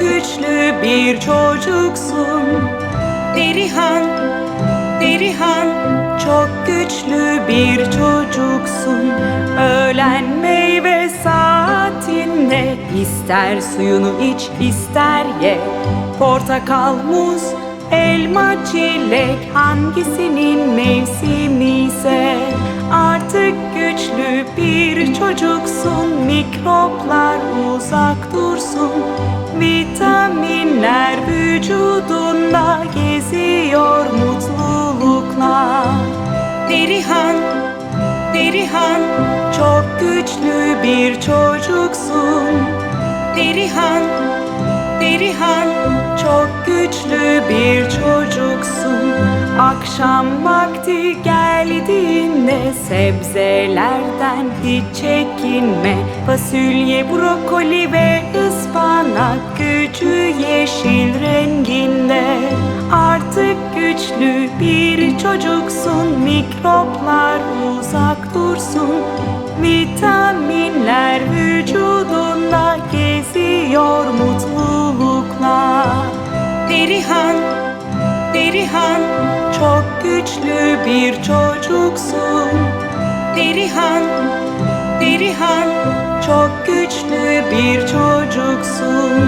güçlü bir çocuksun. Derihan, Derihan, çok güçlü bir çocuksun. Öğlen meyve saatinde ister suyunu iç ister ye. Portakal, muz, elma, çilek hangisinin mevsimi ise çocuksun. Mikroplar uzak dursun. Vitaminler vücudunda geziyor mutlulukla. Derihan, Derihan, çok güçlü bir çocuksun. Derihan, Derihan, çok güçlü bir çocuksun. Akşam vakti geldiğinde sebzelerden hiç çekinme. Fasulye, brokoli ve ıspanak gücü yeşil renginde. Artık güçlü bir çocuksun. Mikroplar uzak dursun. Vitaminler vücudunda geziyor mutlulukla. Derihan, Derihan, çok güçlü bir çocuksun. Derihan, Derihan, çok güçlü bir çocuksun.